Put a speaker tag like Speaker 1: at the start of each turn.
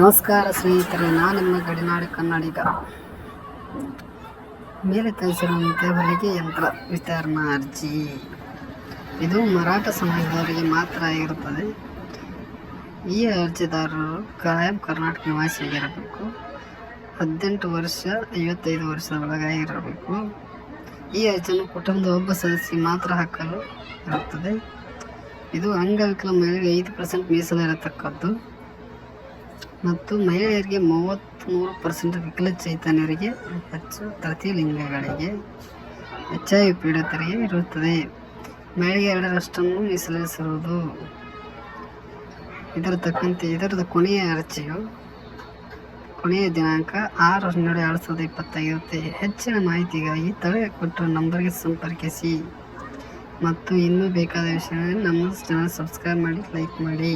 Speaker 1: ನಮಸ್ಕಾರ ಸ್ನೇಹಿತರೆ, ನಾನು ನಿಮ್ಮ ಗಡಿನಾಡು ಕನ್ನಡಿಗ. ಮೇಲೆ ತೋರಿಸಿರುವಂತೆ ಹೊಲಿಗೆ ಯಂತ್ರ, ವಿತರಣಾ ಅರ್ಜಿ. ಇದು ಮರಾಠ ಸಮಾಜದವರಿಗೆ ಮಾತ್ರ ಆಗಿರುತ್ತದೆ. ಈ ಅರ್ಜಿದಾರರು ಕಾಯಂ ಕರ್ನಾಟಕ ನಿವಾಸಿಯಾಗಿರಬೇಕು. ಹದಿನೆಂಟು ವರ್ಷ, ಐವತ್ತೈದು ವರ್ಷದ ಒಳಗಾಗಿರಬೇಕು. ಈ ಅರ್ಜಿಯನ್ನು ಕುಟುಂಬದ ಒಬ್ಬ ಸದಸ್ಯ ಮಾತ್ರ ಹಾಕಲು ಇರುತ್ತದೆ. ಇದು ಅಂಗವಿಕಲ ಮಹಿಳೆಗೆ ಐದು ಪರ್ಸೆಂಟ್ ಮೀಸಲಿರತಕ್ಕದ್ದು. ಮತ್ತು ಮಹಿಳೆಯರಿಗೆ ಮೂವತ್ತ್ಮೂರು ಪರ್ಸೆಂಟ್ ವಿಕಲಚೇತನರಿಗೆ ಹೆಚ್ಚು ತೃತೀಯ ಲಿಂಗಗಳಿಗೆ ಎಚ್ ಐ ವಿ ಪೀಡಿತರಿಗೆ ಇರುತ್ತದೆ. ಮಹಿಳೆಗೆ ಎರಡರಷ್ಟನ್ನು ಮೀಸಲಿರಿಸಿರುವುದು. ಇದರ ತಕ್ಕಂತೆ ಇದರದ ಕೊನೆಯ ಅರ್ಜಿಯು ಕೊನೆಯ ದಿನಾಂಕ ಆರು ಹನ್ನೆರಡು ಎರಡು ಸಾವಿರದ ಇಪ್ಪತ್ತಾಗಿರುತ್ತೆ ಹೆಚ್ಚಿನ ಮಾಹಿತಿಗಾಗಿ ತಡೆ ಕೊಟ್ಟರು ನಂಬರ್ಗೆ ಸಂಪರ್ಕಿಸಿ. ಮತ್ತು ಇನ್ನೂ ಬೇಕಾದ ವಿಷಯಗಳನ್ನು ನಮ್ಮ ಚಾನಲ್ ಸಬ್ಸ್ಕ್ರೈಬ್ ಮಾಡಿ ಲೈಕ್ ಮಾಡಿ.